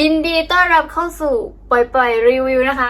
ยินดีต้อนรับเข้าสู่ปล่อยปล่อยรีวิวนะคะ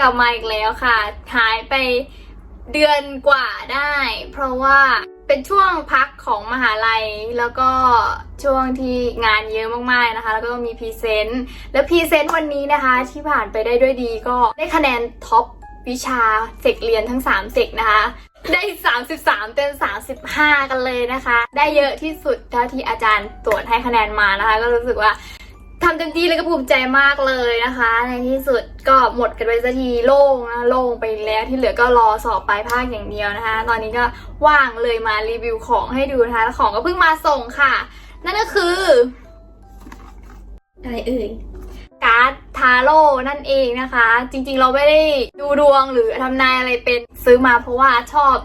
กลับมาอีกแล้วค่ะ หายไปเดือนกว่าได้ เพราะว่าเป็นช่วงพักของมหาลัย แล้วก็ช่วงที่งานเยอะมากๆนะคะ แล้วก็มีพรีเซนต์แล้วพรีเซนต์วันนี้นะคะที่ผ่านไปได้ด้วยดีก็ได้คะแนนท็อปวิชาเสกเรียนทั้ง3เสกนะคะ ได้ 33เต็ม35 กันเลยนะคะ ได้เยอะที่สุดเท่าที่อาจารย์ตรวจให้คะแนนมานะคะ ก็รู้สึกว่า ทำเต็มที่เลยก็ภูมิใจมากเลยนะคะ ในที่สุดก็หมดกันไปสักทีโล่งนะโล่งไปแล้วที่เหลือก็รอสอบปลายภาคอย่างเดียวนะคะ ตอนนี้ก็ว่างเลยมารีวิวของให้ดูนะคะแล้วของก็เพิ่งมาส่งค่ะ นั่นก็คือ อะไรเอ่ยการ์ดทาโร่นั่นเองนะคะ จริงๆเราไม่ได้ดูดวงหรือทำนายอะไรเป็นซื้อมาเพราะว่าชอบ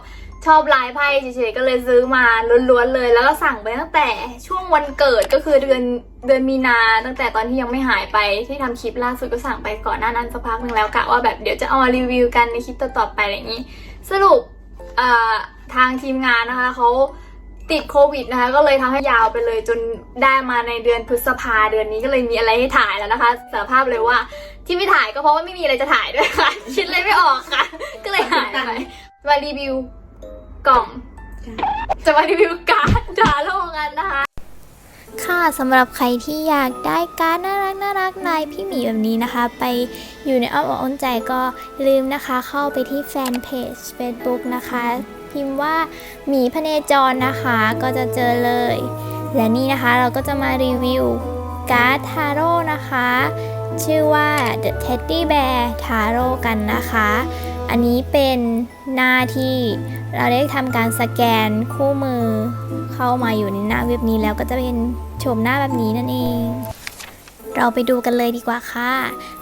ชอบลายไพ่เฉยๆก็เลยซื้อมาล้วนๆเลย แล้วก็สั่งไปตั้งแต่ช่วงวันเกิดก็คือเดือนเดือนมีนาตั้งแต่ตอนที่ยังไม่หายไปที่ทำคลิปล่าสุดก็สั่งไปก่อนหน้านั้นสักพักหนึ่งแล้วกะว่าแบบเดี๋ยวจะเอามารีวิวกันในคลิปต่อๆไปอะไรอย่างนี้ สรุปทางทีมงานนะคะเขาติดโควิดนะคะก็เลยทำให้ยาวไปเลยจนได้มาในเดือนพฤษภาเดือนนี้ก็เลยมีอะไรให้ถ่ายแล้วนะคะสารภาพเลยว่าที่ไม่ถ่ายก็เพราะว่าไม่มีอะไรจะถ่ายด้วยค่ะคิดเลยไม่ออกค่ะ ก็เลยหายไปมารีวิว กล่อง จะมารีวิวการ์ดดาโลกันนะคะ ค่ะสำหรับใครที่อยากได้การ์ดน่ารักน่ารักลายพี่หมีแบบนี้นะคะ ไปอยู่ในอ้อมอกอ้อมใจก็ลืมนะคะ เข้าไปที่แฟนเพจ Facebook นะคะ พิมพ์ว่าหมีพเนจรนะคะก็จะเจอเลย และนี่นะคะเราก็จะมารีวิวการ์ดทาโร่นะคะ ชื่อว่า The Teddy Bear Taro กันนะคะ อันนี้เป็นหน้าที่เราได้ทำการสแกนคู่มือเข้ามาอยู่ในหน้าเว็บนี้แล้วก็จะเป็นโฉมหน้าแบบนี้นั่นเอง เราไปดูกันเลยดีกว่าค่ะ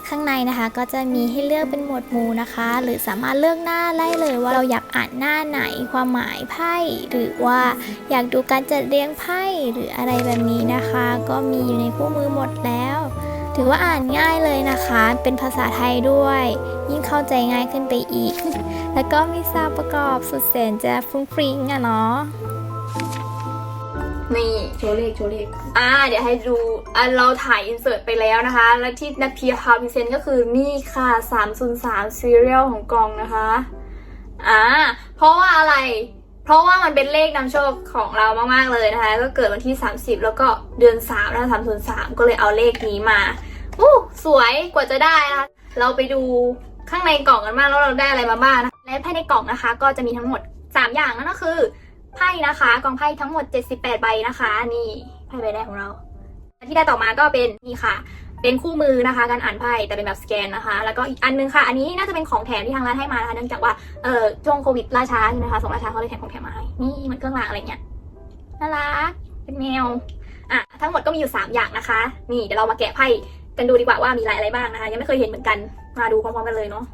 ข้างในนะคะก็จะมีให้เลือกเป็นหมวดหมู่นะคะ หรือสามารถเลือกหน้าได้เลยว่าเราอยากอ่านหน้าไหนความหมายไพ่หรือว่าอยากดูการจัดเรียงไพ่หรืออะไรแบบนี้นะคะ ก็มีอยู่ในคู่มือหมดแล้ว ถือว่าอ่านง่ายเลยนะคะ เป็นภาษาไทยด้วย ยิ่งเข้าใจง่ายขึ้นไปอีก แล้วก็มีซาวด์ประกอบสุดแสนจะฟรุ้งฟริ้งอะเนาะนี่โชว์เลขโชว์เลขอ่า เดี๋ยวให้ดูอะเราถ่ายอินเสิร์ตไปแล้วนะคะ และที่นักพีพาพิเศษก็คือนี่ค่ะ 303 Serial ของกองนะคะ อ่า เพราะว่าอะไร เพราะว่ามันเป็นเลขนำโชคของเรามากๆเลยนะคะ ก็เกิดวันที่ 30 แล้วก็เดือน3นะคะ303 ก็เลยเอาเลขนี้มาอู้สวยกว่าจะได้นะคะเราไปดูข้างในกล่องกันบ้างแล้วเราได้อะไรมาบ้างนะและภายในกล่องนะคะ ก็จะมีทั้งหมด 3 อย่างนั่นก็คือไพ่นะคะกองไพ่ทั้งหมด 78 ใบนะคะ นี่ไพ่ใบแรกของเรา ที่ได้ต่อมาก็เป็นนี่ค่ะ เป็นคู่มือนะคะการอ่านไพ่แต่เป็นแบบสแกนนะคะ แล้วก็อีกอันนึงค่ะ อันนี้น่าจะเป็นของแถมที่ทางร้านให้มานะคะเนื่องจากว่าเอ่อช่วงโควิดล่าช้าใช่ไหมคะส่งล่าช้าเขาเลยแถมของแถมมาให้นี่มันเครื่องรางอะไรเงี้ยน่ารักเป็นแมวอะทั้งหมดก็มีอยู่ 3 อย่างนะคะ นี่เดี๋ยวเรามาแกะไพ่กันดูดีกว่าว่ามีลายอะไรบ้างนะคะ ยังไม่เคยเห็นเหมือนกันมาดูพร้อมๆกันเลยเนาะ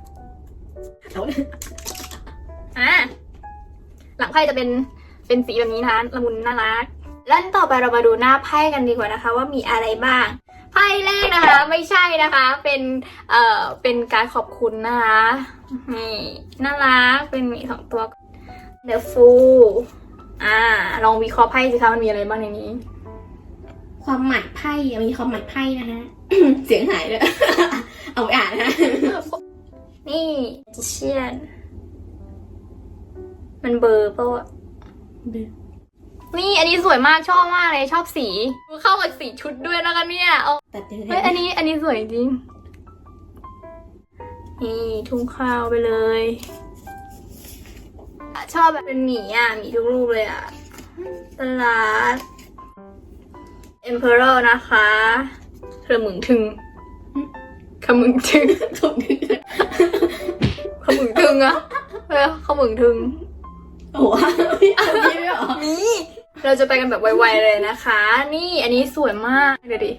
อะหลังไพ่จะเป็นเป็นสีแบบนี้นะคะละมุนน่ารักแล้วต่อไปเรามาดูหน้าไพ่กันดีกว่านะคะ ว่ามีอะไรบ้าง แรกนะคะ ไม่ใช่นะคะ เป็นเอ่อเป็นการขอบคุณนะคะนี่น่ารักเป็นหมีสองตัวเดอะฟูอ่า ลองวิเคราะห์ไพ่สิคะมันมีอะไรบ้างในนี้ ความหมายไพ่อะมีความหมายไพ่นะฮะ เสียงหายเลย เอาไปอ่านนะ นี่จิเชียน มันเบอร์ปะวะ นี่อันนี้สวยมากชอบมากเลยชอบสีเข้ากับสีชุดด้วยนะคะเนี่ยเอาตัดเดี๋ยวเฮ้ยอันนี้อันนี้สวยจริงนี่ทุ่งข้าวไปเลยชอบแบบเป็นหมีอะหมีทุกรูปเลยอะตลาด Emperor นะคะขมึงถึงขมึงถึงถูกดึงขมึงถึงอะเออขมึงถึงโอ้โหพี่เอาพี่ด้วยเหรอนี่ เราจะไปกันแบบไวๆเลยนะคะ นี่อันนี้สวยมากเดี๋ยวดิ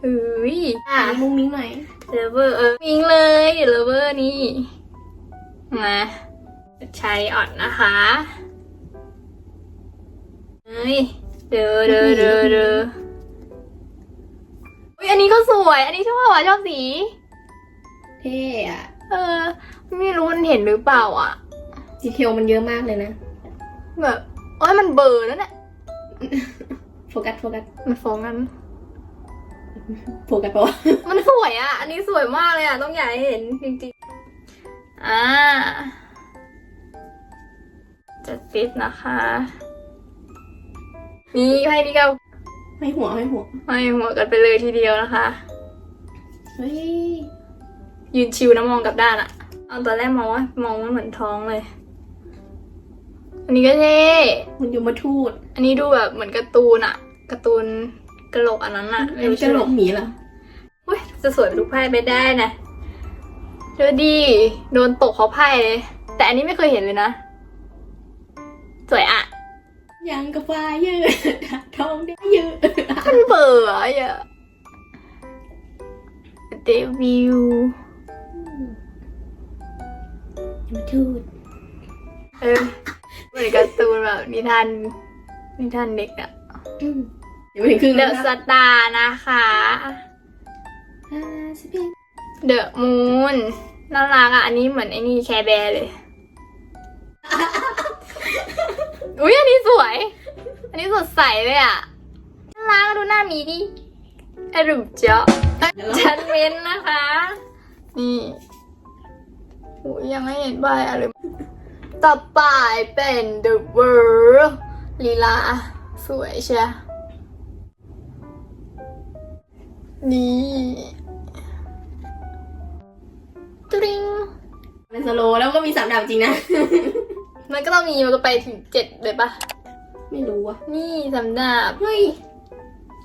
เฮ้ยอะอ่านมุ้งมิ้งหน่อยเลเวอร์เออมิงเลยเลเวอร์นี่มาชัยอ่อนนะคะเฮ้ยเด้อเด้อเด้อเด้ออุ้ยอันนี้ก็สวย อันนี้ชอบอะชอบสีเท่อะเออ ไม่รู้มันเห็นหรือเปล่าอะดีเทลมันเยอะมากเลยนะแบบโอ้ยมันเบลอร์แล้วเนี่ยโฟกัสโฟกัสมันฟ้องกัน โฟกัสปะวะมันสวยอะ อันนี้สวยมากเลยอะ ต้องอยากให้เห็นจริงๆ อ่าจะติดนะคะ นี่ให้นี่ก็ไม่หัวไม่หัวให้หัวกันไปเลยทีเดียวนะคะ เฮ้ย ยืนชิวนะมองกลับด้านอะเอาตอนแรกมองว่ามองว่าเหมือนท้องเลย อันนี้ก็เท่มันยมทูตอันนี้ดูแบบเหมือนการ์ตูนอะการ์ตูนกระโหลกอันนั้นอะเป็นกระโหลกหมีเหรออุ้ยจะสวยไปทุกไพ่ไปได้นะเดี๋ยวดีโดนตกเขาไพ่เลย แต่อันนี้ไม่เคยเห็นเลยนะ สวยอะยังกับฟ้าเยอะทองได้เยอะมันเบื่ออะเดวิวยมทูตเออเหมื อนการ์ตูนแบบนิทานนิทานเด็กอะอืมเดี๋ยวไปถึงครึ่งเดแล้วอะนะสตาร์นะคะห้าสิบเอ็ดเดอะมูนน่ารักอะอันนี้เหมือนไอ้นี่แคร์แบร์เลย อุ้ยอันนี้สวย อันนี้สดใสเลยอะน่ารักดูหน้ามีดิอรุมเจาะชันเม้นนะคะ นี่อุ้ยยังไม่เห็นใบอะไร ต่อไปเป็น The World ลีลา สวยเชียนี่ตริงเป็นสโลว์แล้วก็มีสามดาวจริงนะ มันก็ต้องมีมันก็ไปถึงเจ็ดเลยปะไม่รู้อะนี่สำดาบเฮ้ย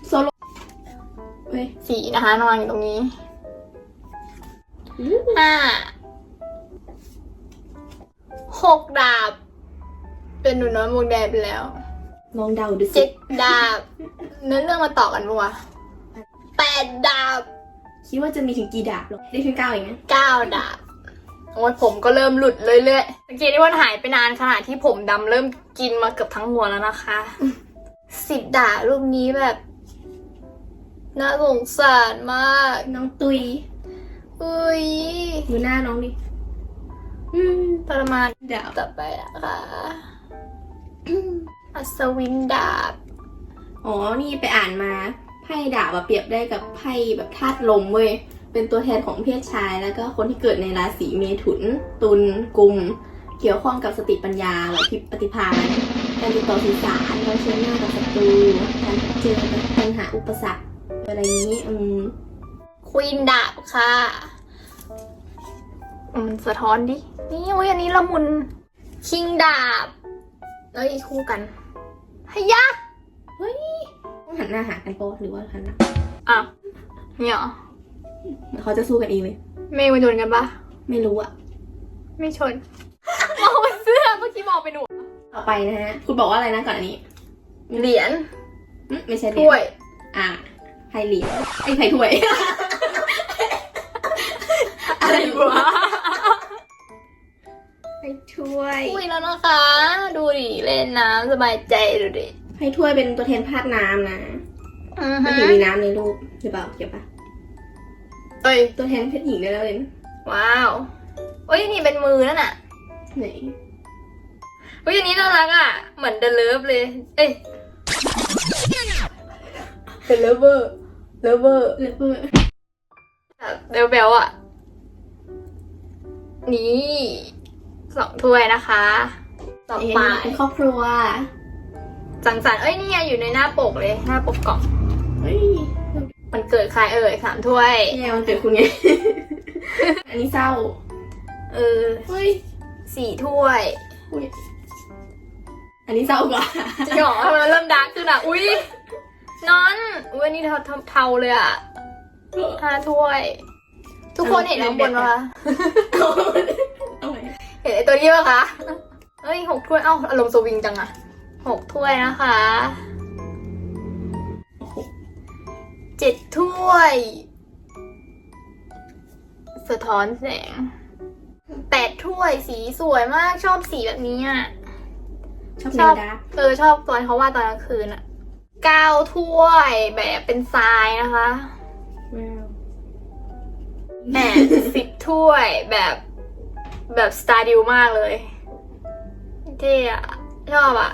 โซโลเฮ้ยสีนะคะนอนอยู่ตรงนี้ห้า หกดาบ เป็นหนูน้อยหมวกแดงไปแล้วลองเดาดูสิเจ็ดดาบเนื้อเรื่องมาต่อกันปะวะแปดดาบคิดว่าจะมีถึงกี่ดาบหรอได้แค่เก้าเองนะเก้าดาบโอ้ยผมก็เริ่มหลุดเรื่อยๆสังเกตได้ว่าหายไปนานขนาดที่ผมดำเริ่มกินมาเกือบทั้งหัวแล้วนะคะสิบดาบรูปนี้แบบน่าสงสารมาก น้องตุยอุ้ยดูหน้าน้องดิ อืมประมาณดาบต่อไปนะคะอัศวินดาบ อ๋อ นี่ไปอ่านมา ไพ่ดาบอะเปรียบได้กับไพ่แบบธาตุลมเว้ย เป็นตัวแทนของเพศชาย แล้วก็คนที่เกิดในราศีเมถุน ตุลกุม เกี่ยวข้องกับสติปัญญาไหวพริบปฏิภาณการติดต่อสื่อสารการเชื่อหน้ากับศัตรูการพบเจอปัญหาอุปสรรคอะไรนี้ อืมควีนดาบค่ะ อืมสะท้อนดิ นี่อุ้ยอันนี้ละมุน คิงดาบ แล้วอีกคู่กันฮยะเฮ้ยต้องหันหน้าหากันปะวะหรือว่าหันหน้าอ้าวเนี่ยเหรอเขาจะสู้กันเองเลย เมย์มาชนกันปะไม่รู้อะไม่ชนมองเป็นเสื้อเมื่อกี้มองเป็นหนูต่อไปนะฮะ คุณบอกว่าอะไรนะก่อนอันนี้เหรียญอืมไม่ใช่เหรียญถ้วย อ่าไพ่เหรียญไอ้ไพ่ถ้วย อะไรวะ ไพ่ถ้วยคุยแล้วนะคะ ดูดิเล่นน้ำสบายใจดูดิไพ่ถ้วยเป็นตัวแทนธาตุน้ำนะอือมันฮึถึงมีน้ำในรูปหรือเปล่าเกี่ยวปะเอ้ยตัวแทนเพศหญิงได้แล้วเลยนะว้าวเอ้ยนี่เป็นมือนั่นน่ะไหนเฮ้ยอันนี้น่ารักอะ เหมือนเดลเลิฟเลย เอ้ยเดลเวอร์เลเวอร์เลเวอร์เบลเบลอะ นี่ สองถ้วยนะคะ ต่อเอ็ไปนเป็นครอบครัว สังสรรค์เอ้ยนี่ไงอยู่ในหน้าปกเลย หน้าปกกล่องเฮ้ยมันเกิดใครเอ่ยสามถ้วยแย่มันเกิดคุณไง อันนี้เศร้า เออเฮ้ยสี่ถ้วยอุ๊ยอันนี้เศร้ากว่าจริงเหรอทำไมมันเริ่มดาร์กขึ้นอะ อุ้ยนอนอุ้ยอันนี่เทาเทาเทาเลยอะห้าถ้วย ทุกคนเห็นข้างบนปะคะเอาไว้เห็นไอตัวนี้ปะคะเอ้ยหกถ้วย เอ้าอารมณ์สวิงจังอะหกถ้วยนะคะเจ็ดถ้วย สะท้อนแสงแปดถ้วยสีสวยมากชอบสีแบบนี้อะชอบชแนอวบดาร์กเออชอบตอนเขาวาดตอนกลางคืนอะเก้าถ้วยแบบเป็นทรายนะคะว้าวแหมสิบถ้วยแบบ แบบสตาร์ดิวมากเลยเท่อะชอบอะ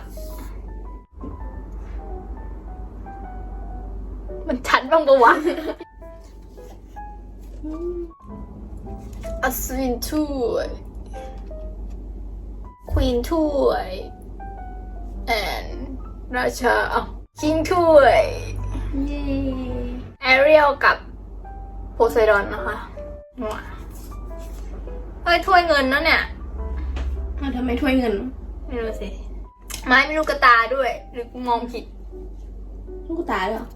มันชัดบ้างปะวะอัศวินถ้วยควีนถ้วยแอนราชาอ้าวคิงถ้วยเย้แอเรียลกับโพไซดอนนะคะว้า เฮ้ยถ้วยเงินนะเนี่ยอ้าวทำไมถ้วยเงิน ไม่รู้สิ ไม้มีลูกกระตาด้วย หรือกูมองผิด ลูกตาด้วยเหรอ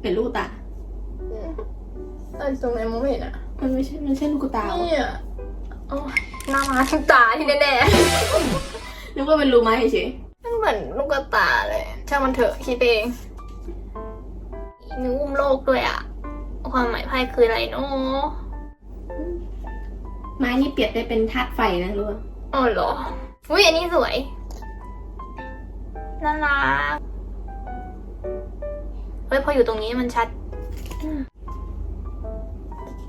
เป็นลูกตา เออตรงไหนมองไม่เห็นอะมันไม่ใช่ มันใช่ลูกตาเหรอเนี่ยโอ้ยหน้ามาทุกตาที่แน่นึกว่าเป็นรูไม้เฉยๆมันเหมือนลูกกระตาเลยช่างมันเถอะคิดเองมีอุ้มโลกด้วยอะ ความหมายไพ่คืออะไรเนาะๆ ไม้นี่เปรียบได้เป็นธาตุไฟนะรู้ป่ะอ๋อเหรอ อุ้ยอันนี้สวย น่ารัก เฮ้ยพออยู่ตรงนี้มันชัด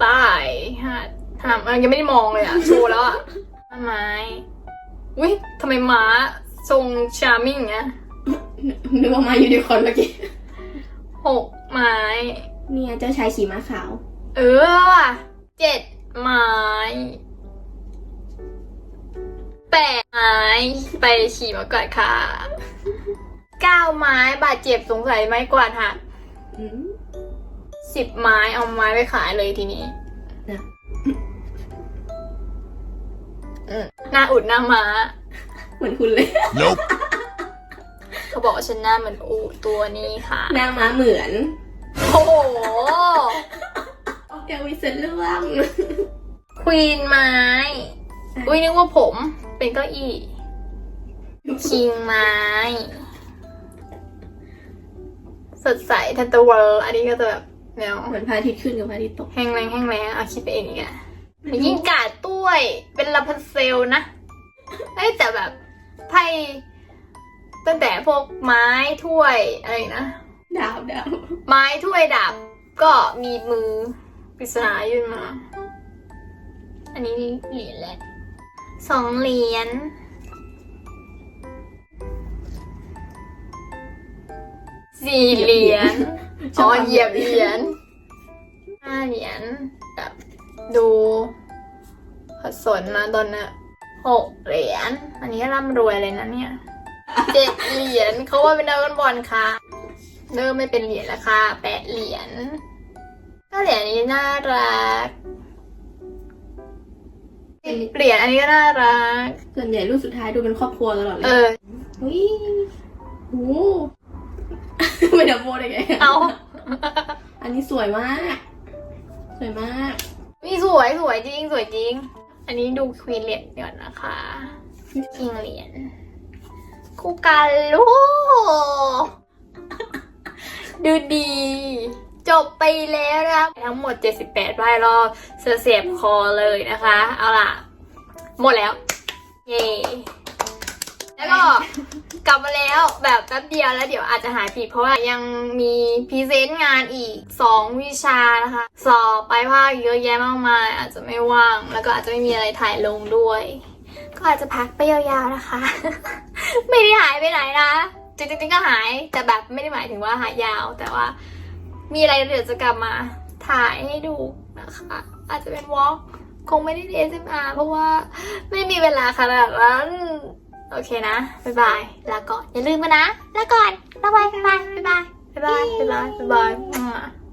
ป้ายฮะถามอะยังไม่ได้มองเลยอะโชว์แล้วอะต้นไม้ อุ้ยทำไมม้าทรงชาร์มิ่งเงี้ยนึกว่าไม้ยูนิคอร์นเมื่อกี้หกไม้ เนี่ยเจ้าชายขี่ม้าขาว เออว่ะเจ็ดไม้ แปดไม้ไปขี่มากวาดค่ะเก้าไม้บาดเจ็บสงสัยไม้กวาดหักอืมสิบไม้เอาไม้ไปขายเลยทีนี้นะอืมหน้าอุดหน้าม้า เหมือนคุณเลย Nope. เขาบอกว่าฉันหน้าเหมือนอูตัวนี้ค่ะ หน้าม้าเหมือน โอ้โหอยากมีเส้นเรื่องควีนไม้ อุ้ยนึกว่าผม เป็นเก้าอี้คิงไม้ สดใสทันตะเวอร์อันนี้ก็จะแบบแนวเหมือนพระอาทิตย์ขึ้นกับพระอาทิตย์ตก แห้งแรงแห้งแรงเอาคิดไปเองอีกอะยิ่งกาดต้วยเป็นลาพันเซลนะเอ้ยแต่แบบไพ่ตั้งแต่พวกไม้ถ้วยอะไรนะ ดาวดาวไม้ถ้วยดาบก็มีมือปริศนายื่นมา อันนี้เหรียญแหละ สองเหรียญสี่เหรียญอ๋อเหยียบเหรียญห้าเหรียญแบบดูผสนมาตอนน่ะหกเหรียญอันนี้ก็ร่ำรวยเลยนะเนี่ยเจ็ดเหรียญเขาว่าเป็นดาวกันบอลค่ะ เริ่มไม่เป็นเหรียญแล้วค่ะแปดเหรียญก็เหรียญนี้น่ารักสิบ เหรียญอันนี้ก็น่ารัก ส่วนใหญ่รูปสุดท้ายดูเป็นครอบครัวตลอดเลเอยอเฮ้ยโอ้ไม่ดับโบได้ไงเอา อันนี้สวยมาก สวยมาก มีสวยสวยจริง สวยจริง อันนี้ดูควีนเหรียญก่อนนะคะคิงเหรียญคู่กันลูกดูดี จบไปแล้วนะครับทั้งหมด 78ไพ่รอบเสเสียบคอเลยนะคะ เอาล่ะ หมดแล้ว เย้แล้วก็กลับมาแล้วแบบแป๊บเดียวแล้วเดี๋ยวอาจจะหายไปอีกเพราะว่ายังมีพรีเซนต์งานอีก 2 วิชานะคะ สอบไปภาคเยอะแยะมากมาย อาจจะไม่ว่าง แล้วก็อาจจะไม่มีอะไรถ่ายลงด้วย ก็อาจจะพักไปยาวๆนะคะ ไม่ได้หายไปไหนนะจริงๆก็หายแต่แบบไม่ได้หมายถึงว่าหายยาวแต่ว่า มีอะไรเดี๋ยวจะกลับมาถ่ายให้ดูนะคะ อาจจะเป็นวอล์กคงไม่ได้ ASMR เพราะว่าไม่มีเวลาขนาดนั้น โอเคนะ บ๊ายบาย ลาก่อน อย่าลืมกันนะ ลาก่อน บ๊ายบาย บ๊ายบาย บ๊ายบาย บ๊ายบาย บ๊ายบายบ๊ายบาย